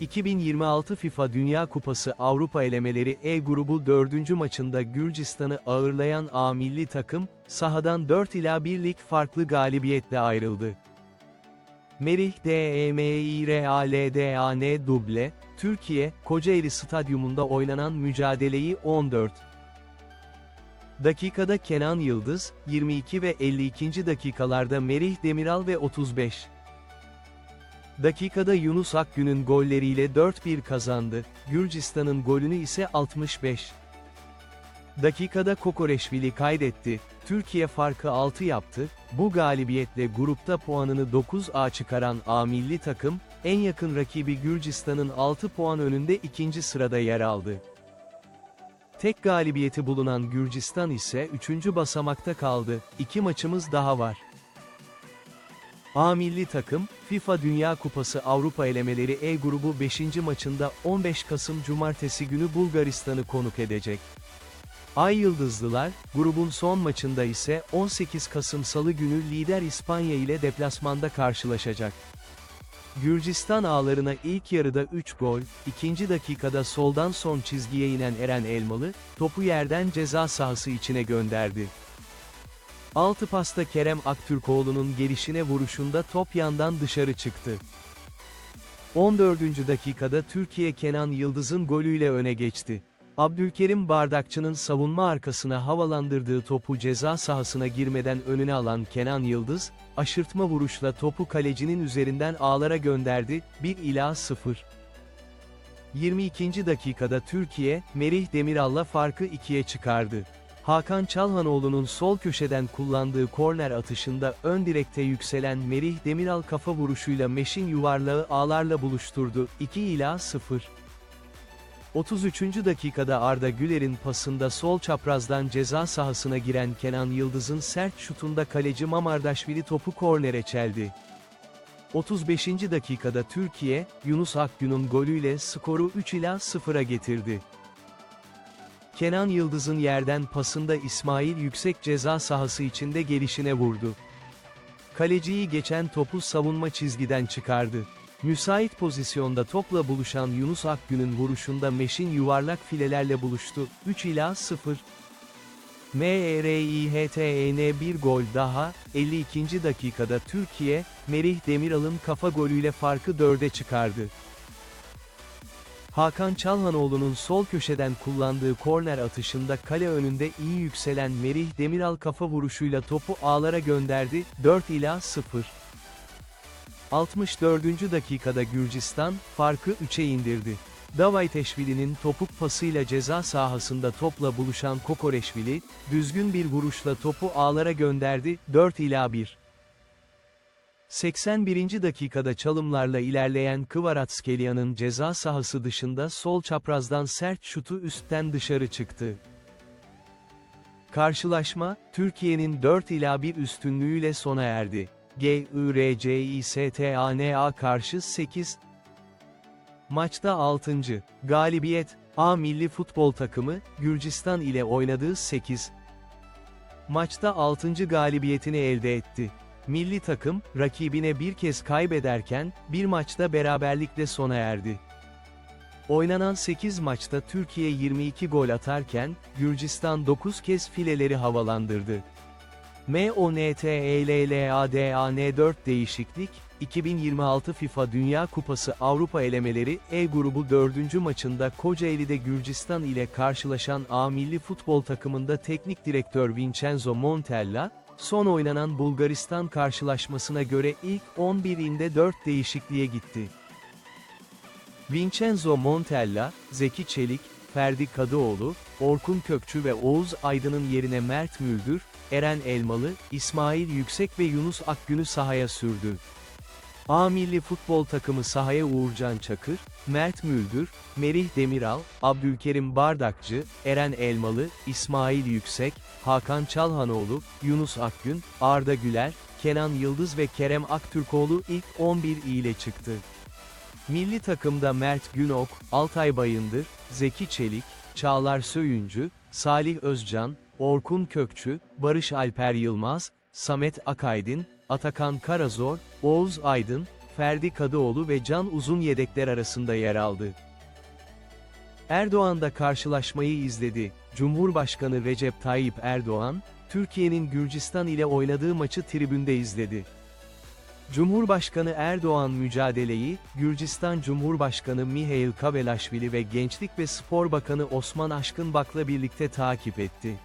2026 FIFA Dünya Kupası Avrupa elemeleri E grubu 4. maçında Gürcistan'ı ağırlayan A milli takım, sahadan 4 ila 1 lig farklı galibiyetle ayrıldı. Merih DEMİRALDAN duble, Türkiye, Kocaeli Stadyumunda oynanan mücadeleyi 14 dakikada Kenan Yıldız, 22 ve 52. dakikalarda Merih Demiral ve 35 dakikada Yunus Akgün'ün golleriyle 4-1 kazandı, Gürcistan'ın golünü ise 65 dakikada Kokoreşvili kaydetti, Türkiye farkı 6 yaptı, bu galibiyetle grupta puanını 9'a çıkaran A milli takım, en yakın rakibi Gürcistan'ın 6 puan önünde ikinci sırada yer aldı. Tek galibiyeti bulunan Gürcistan ise 3. basamakta kaldı, iki maçımız daha var. A milli takım, FIFA Dünya Kupası Avrupa elemeleri E grubu 5. maçında 15 Kasım Cumartesi günü Bulgaristan'ı konuk edecek. Ay Yıldızlılar, grubun son maçında ise 18 Kasım Salı günü lider İspanya ile deplasmanda karşılaşacak. Gürcistan ağlarına ilk yarıda 3 gol, ikinci dakikada soldan son çizgiye inen Eren Elmalı, topu yerden ceza sahası içine gönderdi. Altı pasta Kerem Aktürkoğlu'nun gelişine vuruşunda top yandan dışarı çıktı. 14. dakikada Türkiye Kenan Yıldız'ın golüyle öne geçti. Abdülkerim Bardakçı'nın savunma arkasına havalandırdığı topu ceza sahasına girmeden önüne alan Kenan Yıldız, aşırtma vuruşla topu kalecinin üzerinden ağlara gönderdi, 1 ila 0. 22. dakikada Türkiye, Merih Demiral'la farkı ikiye çıkardı. Hakan Çalhanoğlu'nun sol köşeden kullandığı korner atışında ön direkte yükselen Merih Demiral kafa vuruşuyla Meş'in yuvarlağı ağlarla buluşturdu, 2 ila 0. 33. dakikada Arda Güler'in pasında sol çaprazdan ceza sahasına giren Kenan Yıldız'ın sert şutunda kaleci Mamardaşvili topu kornere çeldi. 35. dakikada Türkiye, Yunus Akgün'ün golüyle skoru 3 ila 0'a getirdi. Kenan Yıldız'ın yerden pasında İsmail Yüksek ceza sahası içinde gelişine vurdu. Kaleciyi geçen topu savunma çizgiden çıkardı. Müsait pozisyonda topla buluşan Yunus Akgün'ün vuruşunda Meş'in yuvarlak filelerle buluştu, 3 ila 0. MRİHTN E bir gol daha, 52. dakikada Türkiye, Merih Demiral'ın kafa golüyle farkı 4'e çıkardı. Hakan Çalhanoğlu'nun sol köşeden kullandığı korner atışında kale önünde iyi yükselen Merih Demiral kafa vuruşuyla topu ağlara gönderdi, 4 ila 0. 64. dakikada Gürcistan, farkı 3'e indirdi. Davayteşvili'nin topuk pasıyla ceza sahasında topla buluşan Kokoreşvili, düzgün bir vuruşla topu ağlara gönderdi, 4 ila 1. 81. dakikada çalımlarla ilerleyen Kvaratskhelia ceza sahası dışında sol çaprazdan sert şutu üstten dışarı çıktı. Karşılaşma, Türkiye'nin 4 ila 1 üstünlüğüyle sona erdi. GÜRCİSTAN'a karşı 8. Maçta 6. galibiyet, A milli futbol takımı, Gürcistan ile oynadığı 8. Maçta 6. galibiyetini elde etti. Milli takım, rakibine bir kez kaybederken, bir maçta beraberlikle sona erdi. Oynanan 8 maçta Türkiye 22 gol atarken, Gürcistan 9 kez fileleri havalandırdı. MONTELLADAN 4 değişiklik, 2026 FIFA Dünya Kupası Avrupa elemeleri E grubu 4. maçında Kocaeli'de Gürcistan ile karşılaşan A milli futbol takımında teknik direktör Vincenzo Montella, son oynanan Bulgaristan karşılaşmasına göre ilk 11'inde 4 değişikliğe gitti. Vincenzo Montella, Zeki Çelik, Ferdi Kadıoğlu, Orkun Kökçü ve Oğuz Aydın'ın yerine Mert Müldür, Eren Elmalı, İsmail Yüksek ve Yunus Akgün'ü sahaya sürdü. A milli futbol takımı sahaya Uğurcan Çakır, Mert Müldür, Merih Demiral, Abdülkerim Bardakçı, Eren Elmalı, İsmail Yüksek, Hakan Çalhanoğlu, Yunus Akgün, Arda Güler, Kenan Yıldız ve Kerem Aktürkoğlu ilk 11 ile çıktı. Milli takımda Mert Günok, Altay Bayındır, Zeki Çelik, Çağlar Söyüncü, Salih Özcan, Orkun Kökçü, Barış Alper Yılmaz, Samet Akaydın, Atakan Karazor, Oğuz Aydın, Ferdi Kadıoğlu ve Can Uzun yedekler arasında yer aldı. Erdoğan da karşılaşmayı izledi. Cumhurbaşkanı Recep Tayyip Erdoğan, Türkiye'nin Gürcistan ile oynadığı maçı tribünde izledi. Cumhurbaşkanı Erdoğan mücadeleyi, Gürcistan Cumhurbaşkanı Mihail Kavelaşvili ve Gençlik ve Spor Bakanı Osman Aşkınbak'la birlikte takip etti.